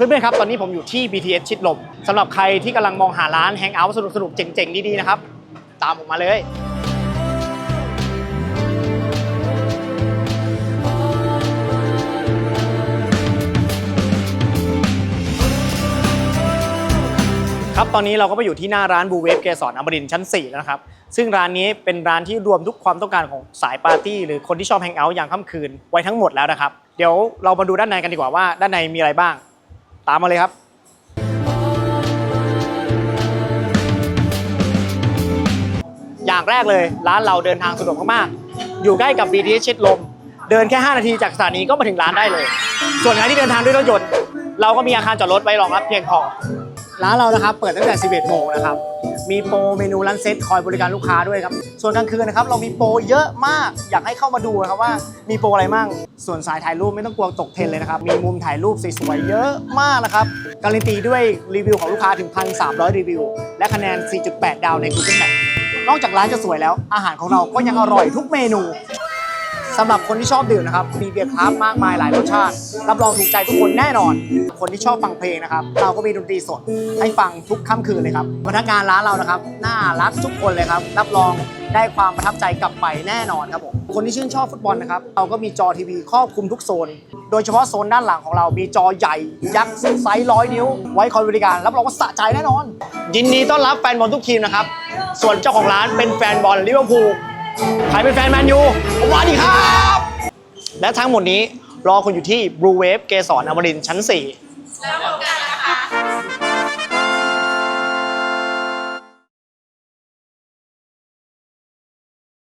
พื่อนๆครับ ตอนนี้ผมอยู่ที่ BTS ชิดลมสำหรับใครที่กำลังมองหาร้านแฮงเอาท์สนุกๆ เจ๋งๆ ดีๆ นะครับ ตามผมมาเลย ครับ ตอนนี้เราก็ไปอยู่ที่หน้าร้านบูเวฟเกสรอมรินชั้น 4 แล้วนะครับ ซึ่งร้านนี้เป็นร้านที่รวมทุกความต้องการของสายปาร์ตี้ หรือคนที่ชอบแฮงเอาท์อย่างค่ำคืนไว้ทั้งหมดแล้วนะครับ เดี๋ยวเรามาดูด้านในกันดีกว่าว่าด้านในมีอะไรบ้าง ตามมาเลยครับอย่างแรกเลยร้านเราเดินทางสะดวกมากๆ อยู่ใกล้กับ BTS ชิดลม เดินแค่ 5 นาทีจากสถานีก็มาถึงร้านได้เลย ส่วนใครที่เดินทางด้วยรถยนต์ เราก็มีอาคารจอดรถไว้รองรับเพียงพอ ร้านเรานะครับเปิดตั้งแต่ 11 โมงนะครับ มีโปรเมนูร้านเซ็ตคอยบริการลูกค้าด้วยครับ ส่วนกลางคืนนะครับเรามีโปรเยอะมาก อยากให้เข้ามาดูนะครับว่ามีโปรอะไรมั่ง ส่วนสายถ่ายรูปไม่ต้องกลัวตกเทรนเลยนะครับ มีมุมถ่ายรูปสวยๆเยอะมากนะครับ การันตีด้วยรีวิวของลูกค้าถึง 1,300 รีวิว และคะแนน 4.8 ดาวใน Google Map นอกจากร้านจะสวยแล้ว อาหารของเราก็ยังอร่อยทุกเมนู สำหรับคนที่ชอบดื่มนะครับ มีเบียร์คราฟมากมายหลายรสชาติ รับรองถูกใจทุกคนแน่นอน คนที่ชอบฟังเพลงนะครับ เราก็มีดนตรีสดให้ฟังทุกค่ำคืนเลยครับพนักงานร้านเรานะครับ น่ารักทุกคนเลยครับ รับรองได้ความประทับใจกลับไปแน่นอนครับผม คนที่ชื่นชอบฟุตบอลนะครับ เราก็มีจอทีวีครอบคลุมทุกโซน โดยเฉพาะโซนด้านหลังของเรา มีจอใหญ่ ยักษ์ไซส์ร้อยนิ้ว ไว้คอยบริการ รับรองว่าสะใจแน่นอน ยินดีต้อนรับแฟนบอลทุกทีมนะครับ ส่วนเจ้าของร้านเป็นแฟนบอลลิเวอร์พูล ใครเป็นแฟนแมนยูสวัสดีครับ และทั้งหมดนี้รอคุณอยู่ที่ Blue Wave เกสรอมรินทร์ชั้น 4 แล้วกัน